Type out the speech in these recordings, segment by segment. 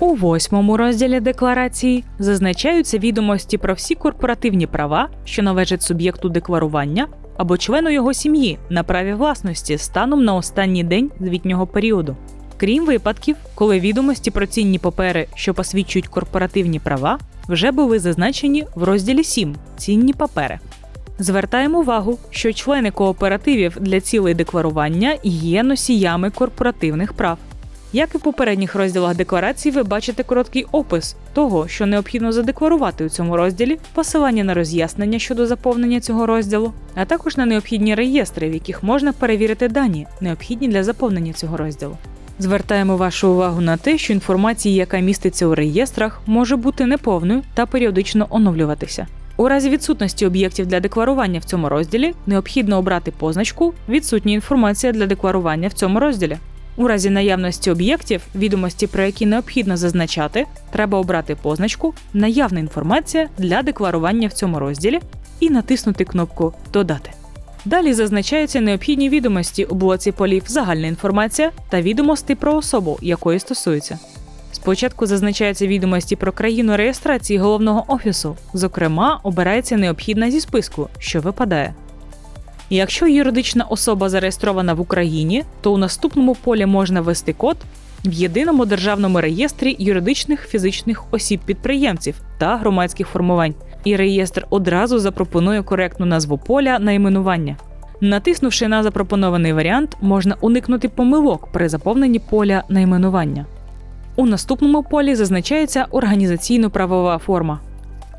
У восьмому розділі декларації зазначаються відомості про всі корпоративні права, що належать суб'єкту декларування або члену його сім'ї на праві власності станом на останній день звітнього періоду. Крім випадків, коли відомості про цінні папери, що посвідчують корпоративні права, вже були зазначені в розділі 7 цінні папери. Звертаємо увагу, що члени кооперативів для цілей декларування є носіями корпоративних прав. Як і в попередніх розділах декларації, ви бачите короткий опис того, що необхідно задекларувати у цьому розділі, посилання на роз'яснення щодо заповнення цього розділу, а також на необхідні реєстри, в яких можна перевірити дані, необхідні для заповнення цього розділу. Звертаємо вашу увагу на те, що інформація, яка міститься у реєстрах, може бути неповною та періодично оновлюватися. У разі відсутності об'єктів для декларування в цьому розділі необхідно обрати позначку Відсутня інформація для декларування в цьому розділі. У разі наявності об'єктів, відомості про які необхідно зазначати, треба обрати позначку Наявна інформація для декларування в цьому розділі і натиснути кнопку Додати. Далі зазначаються необхідні відомості у блоці полів Загальна інформація та відомості про особу, якої стосується. Спочатку зазначаються відомості про країну реєстрації головного офісу, зокрема, обирається необхідна зі списку, що випадає. Якщо юридична особа зареєстрована в Україні, то у наступному полі можна ввести код в єдиному державному реєстрі юридичних фізичних осіб-підприємців та громадських формувань, і реєстр одразу запропонує коректну назву поля найменування. Натиснувши на запропонований варіант, можна уникнути помилок при заповненні поля найменування. У наступному полі зазначається організаційно-правова форма.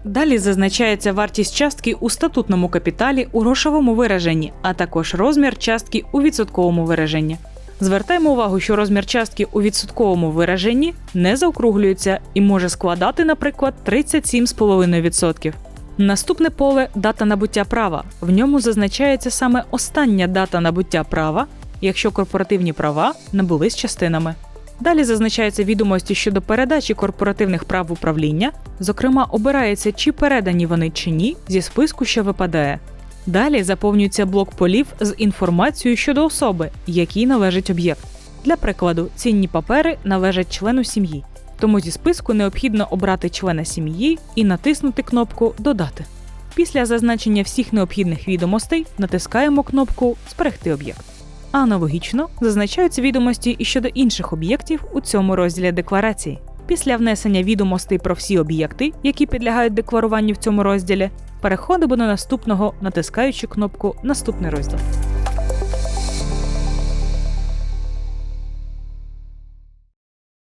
Далі зазначається вартість частки у статутному капіталі у грошовому вираженні, а також розмір частки у відсотковому вираженні. Звертаємо увагу, що розмір частки у відсотковому вираженні не заокруглюється і може складати, наприклад, 37,5%. Наступне поле дата набуття права. В ньому зазначається саме остання дата набуття права, якщо корпоративні права набулись частинами. Далі зазначаються відомості щодо передачі корпоративних прав управління, зокрема, обирається, чи передані вони чи ні зі списку, що випадає. Далі заповнюється блок полів з інформацією щодо особи, якій належить об'єкт. Для прикладу, цінні папери належать члену сім'ї. Тому зі списку необхідно обрати члена сім'ї і натиснути кнопку Додати. Після зазначення всіх необхідних відомостей натискаємо кнопку Зберегти об'єкт. Аналогічно зазначаються відомості і щодо інших об'єктів у цьому розділі декларації. Після внесення відомостей про всі об'єкти, які підлягають декларуванню в цьому розділі, переходимо до наступного, натискаючи кнопку Наступний розділ.